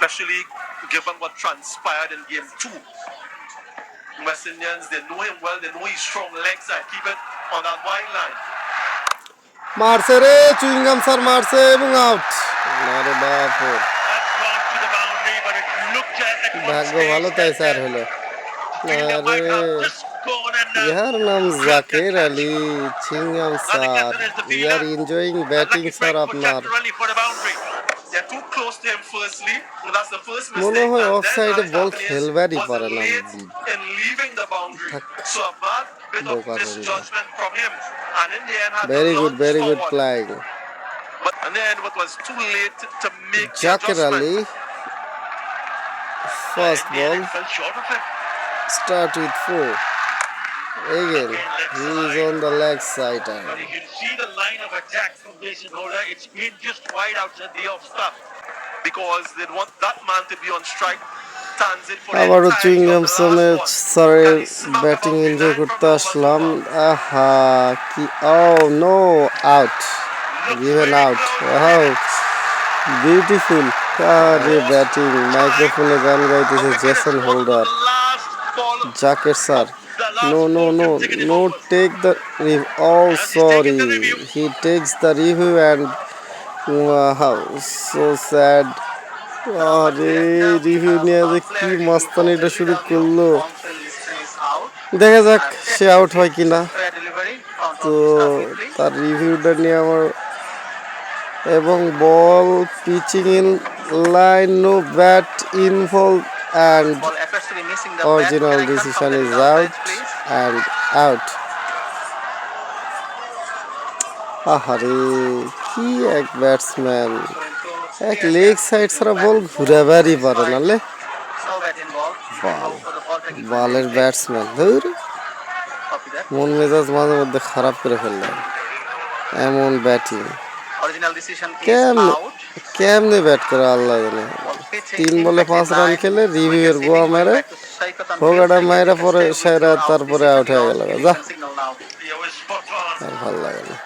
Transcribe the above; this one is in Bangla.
especially given what transpired in game two. West Indians, they know him well, they know his strong legs and keep it on that wide line. মারছে রে চুইংগাম স্যার মারছে এবং আউট আরে বাপরে That's gone to the boundary, but it looked at, at one ভাগ্য ভালো তাই স্যার হলো fielder might আরে have just gone and, uh, ইহার নাম Zakir Ali চিংগাম sir we are enjoying batting unlucky sir break for আপনার Jack Raleigh for the boundary. They're too close to him firstly. That's the first mistake. মনে হয় and then offside-এ Alex ball Hargreaves খেলবারই was পারে না late বুঝি। in leaving the boundary. থাক। So a bad bit of বোকা Ranjan. misjudgment from him. And in the end had to very good lunge very good forward. Playing But in the end it was too late to make the Zakir adjustment. Ali first In the end, ball it fell short of him. start with four. Again, he is on the leg side. But you can see the line of attack From Jason Holder. It's been just wide outside the off stump. because they want that man to be on strike. আবারও the entirety chewing gum of the সমেত last one. স্যারের And he smacked batting enjoy করতে আসলাম. আহা কি ও no out given out how beautiful আরে ব্যাটিং মাইক্রোফোনে গান গাইতেছে Jason Holder The last ball Jaker sir No, no, no, no. Take the review. Oh, sorry. He takes the review and wow, so sad. আরে রিভিউ নিয়ে যে কি মাস্তানিটা শুরু করল দেখা যাক সে আউট হয় কিনা তো তার রিভিউটা নিয়ে আমার এবং ball pitching in line no bat involve and original decision is out and out. আহারে কি এক ব্যাটসম্যান এক লেগ সাইড ছাড়া বল ঘুরাবারই পারে না লে। বল বলের ব্যাটসম্যান ধর। মন মেজাজ মাঝে মধ্যে খারাপ করে ফেললাম এমন ব্যাটিং কেমনে কেমনে ব্যাট করে আল্লাহ জানে। তিন বলে পাঁচ রান খেলে রিভিউয়ের গোয়া মেরে ভোগাটা মেরে পরে সেরা তারপরে আউট হয়ে গেল। যা। ভালো লাগে না।